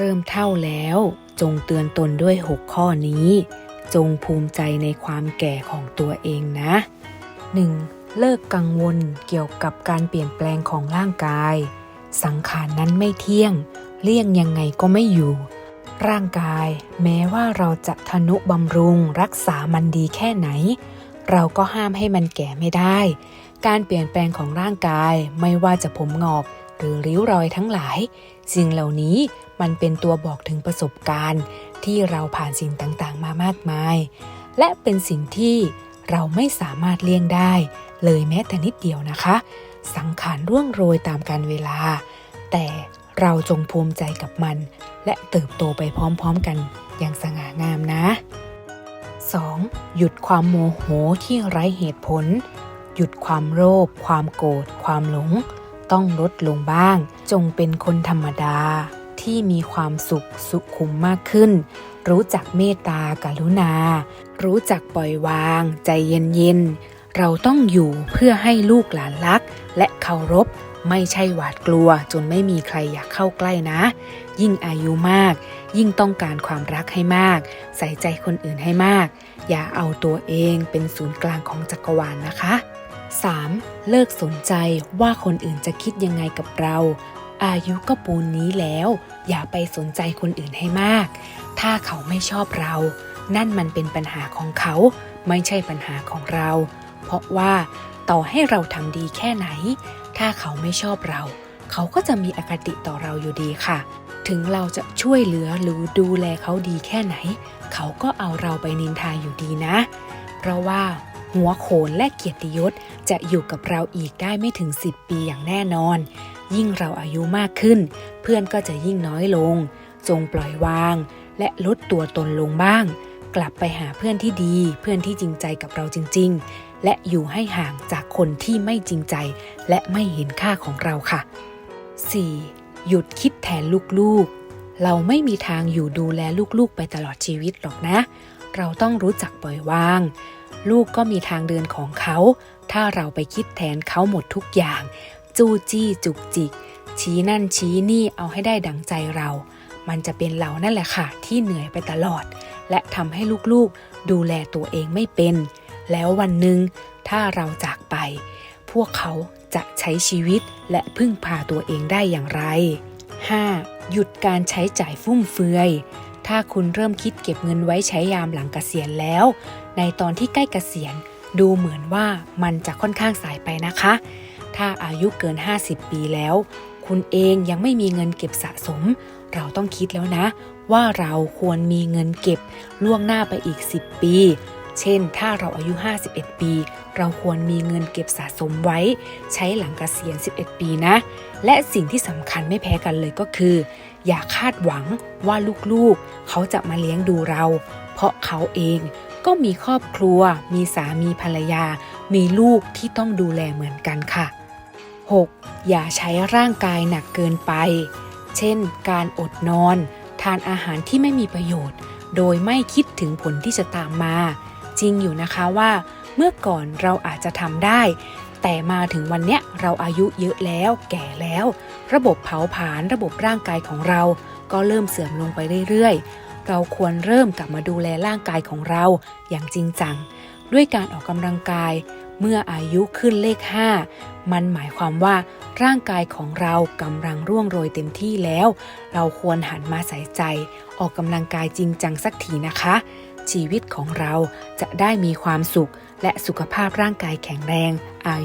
เริ่มเท่าแล้ว จงเตือนตนด้วย 6 ข้อนี้ จงภูมิใจในความแก่ของตัวเองนะ 1. เลิกกังวลเกี่ยวกับการเปลี่ยนแปลงของร่างกาย สังขารนั้นไม่เที่ยง เลี่ยงยังไงก็ไม่อยู่ ร่างกายแม้ว่าเราจะทนุบำรุงรักษามันดีแค่ไหน เราก็ห้ามให้มันแก่ไม่ได้ การเปลี่ยนแปลงของร่างกายไม่ว่าจะผมงอก หรือริ้วรอยทั้งหลาย สิ่งเหล่านี้มันเป็นตัวบอกถึงประสบการณ์ ที่เราผ่านสิ่งต่างๆ มามากมาย และเป็นสิ่งที่เราไม่สามารถเลี่ยงได้ เลยแม้แต่นิดเดียวนะคะ สังขารร่วงโรยตามการเวลา แต่เราจงภูมิใจกับมัน และเติบโตไปพร้อมๆกันอย่างสง่างามนะ 2. หยุดความโมโหที่ไร้เหตุผล หยุดความโลภความโกรธความหลง ต้องลดลงบ้าง จงเป็นคนธรรมดาที่มีความสุขสุขุมมากขึ้น รู้จักเมตตากรุณา รู้จักปล่อยวาง ใจเย็นๆเราต้องอยู่เพื่อให้ลูกหลานรัก และเคารพ ไม่ใช่หวาดกลัวจนไม่มีใครอยากเข้าใกล้นะ ยิ่งอายุมาก ยิ่งต้องการความรักให้มาก ใส่ใจคนอื่นให้มาก อย่าเอาตัวเองเป็นศูนย์กลางของจักรวาลนนะคะ 3. เลิกสนใจว่าคนอื่นจะคิดยังไงกับเรา อายุก็ปูนนี้แล้ว อย่าไปสนใจคนอื่นให้มาก ถ้าเขาไม่ชอบเรา นั่นมันเป็นปัญหาของเขา ไม่ใช่ปัญหาของเรา เพราะว่า ต่อให้เราทำดีแค่ไหน ถ้าเขาไม่ชอบเรา เขาก็จะมีอคติต่อเราอยู่ดีค่ะ ถึงเราจะช่วยเหลือหรือดูแลเขาดีแค่ไหน เขาก็เอาเราไปนินทาอยู่ดีนะ เพราะว่า หัวโขนและเกียรติยศจะอยู่กับเราอีกได้ไม่ถึง 10 ปีอย่างแน่นอน ยิ่งเราอายุมากขึ้น เพื่อนก็จะยิ่งน้อยลง จงปล่อยวาง และลดตัวตนลงบ้าง กลับไปหาเพื่อนที่ดี เพื่อนที่จริงใจกับเราจริง ๆ และอยู่ให้ห่างจากคนที่ไม่จริงใจ และไม่เห็นค่าของเราค่ะ 4. หยุดคิดแทนลูกๆ เราไม่มีทางอยู่ดูแลลูกๆ ไปตลอดชีวิตหรอกนะ เราต้องรู้จักปล่อยวาง ลูกก็มีทางเดินของเขา ถ้าเราไปคิดแทนเขาหมดทุกอย่าง จู้จี้จุกจิก ชี้นั่นชี้นี่เอาให้ได้ดังใจเรา มันจะเป็นเรานั่นแหละค่ะ ที่เหนื่อยไปตลอด และทำให้ลูกๆ ดูแลตัวเองไม่เป็น แล้ววันหนึ่งถ้าเราจากไป พวกเขาจะใช้ชีวิตและพึ่งพาตัวเองได้อย่างไร 5. หยุดการใช้จ่ายฟุ่มเฟือย ถ้าคุณเริ่มคิดเก็บเงินไว้ใช้ยามหลังเกษียณแล้ว ในตอนที่ใกล้เกษียณดูเหมือนว่ามันจะค่อนข้างสายไปนะคะ ถ้าอายุเกิน 50 ปีแล้ว คุณเองยังไม่มีเงินเก็บสะสม เราต้องคิดแล้วนะ ว่าเราควรมีเงินเก็บล่วงหน้าไปอีก 10 ปี เช่น ถ้าเราอายุ 51 ปี เราควรมีเงินเก็บสะสมไว้ ใช้หลังเกษียณ 11 ปีนะ และสิ่งที่สำคัญไม่แพ้กันเลยก็คือ อย่าคาดหวังว่าลูกๆ เขาจะมาเลี้ยงดูเรา เพราะเขาเอง ก็มีครอบครัว มีสามีภรรยา มีลูกที่ต้องดูแลเหมือนกันค่ะ 6. อย่าใช้ร่างกายหนักเกินไป เช่น การอดนอน ทานอาหารที่ไม่มีประโยชน์ โดยไม่คิดถึงผลที่จะตามมา จริงอยู่นะคะว่า เมื่อก่อนเราอาจจะทำได้ แต่มาถึงวันเนี้ยเราอายุเยอะแล้ว แก่แล้ว ระบบเผาผลาญระบบร่างกายของเรา ก็เริ่มเสื่อมลงไปเรื่อยๆ เราควรเริ่มกลับมาดูแลร่างกายของเราอย่างจริงจัง ด้วยการออกกำลังกาย เมื่ออายุขึ้นเลข 5 มันหมายความว่าร่างกายของเรากำลังร่วงโรยเต็มที่แล้ว เราควรหันมาใส่ใจ ออกกำลังกายจริงจังสักทีนะคะ ชีวิตของเราจะได้มีความสุขและสุขภาพร่างกายแข็งแรงอายุ